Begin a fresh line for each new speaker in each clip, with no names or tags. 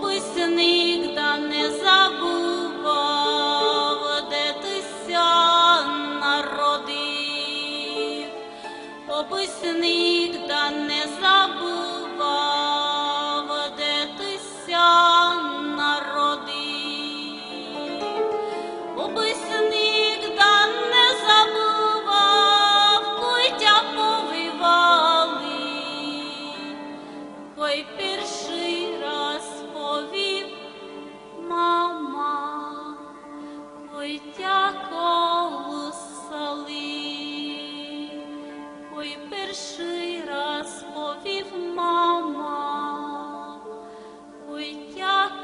Колисник та не забував, де тися народив, Колисник та не забував. Коло, ой, перший раз повів мама, ой, тяли,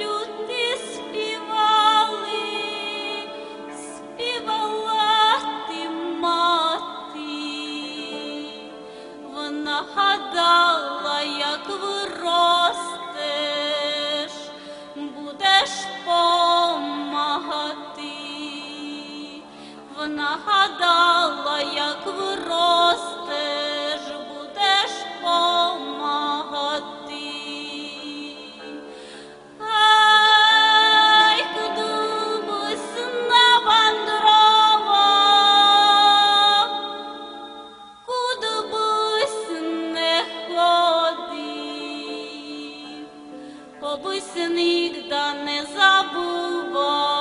люди співали, співали тимати. Гадала я. нагадала, як виростеш, будеш помагати. Ай, кудись на вандрова, кудись не ходи, побусь да не забував.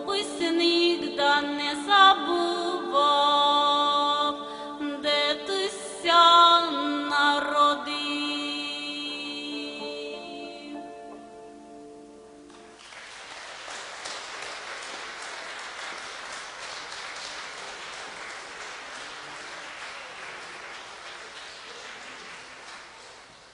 весни, да не забув.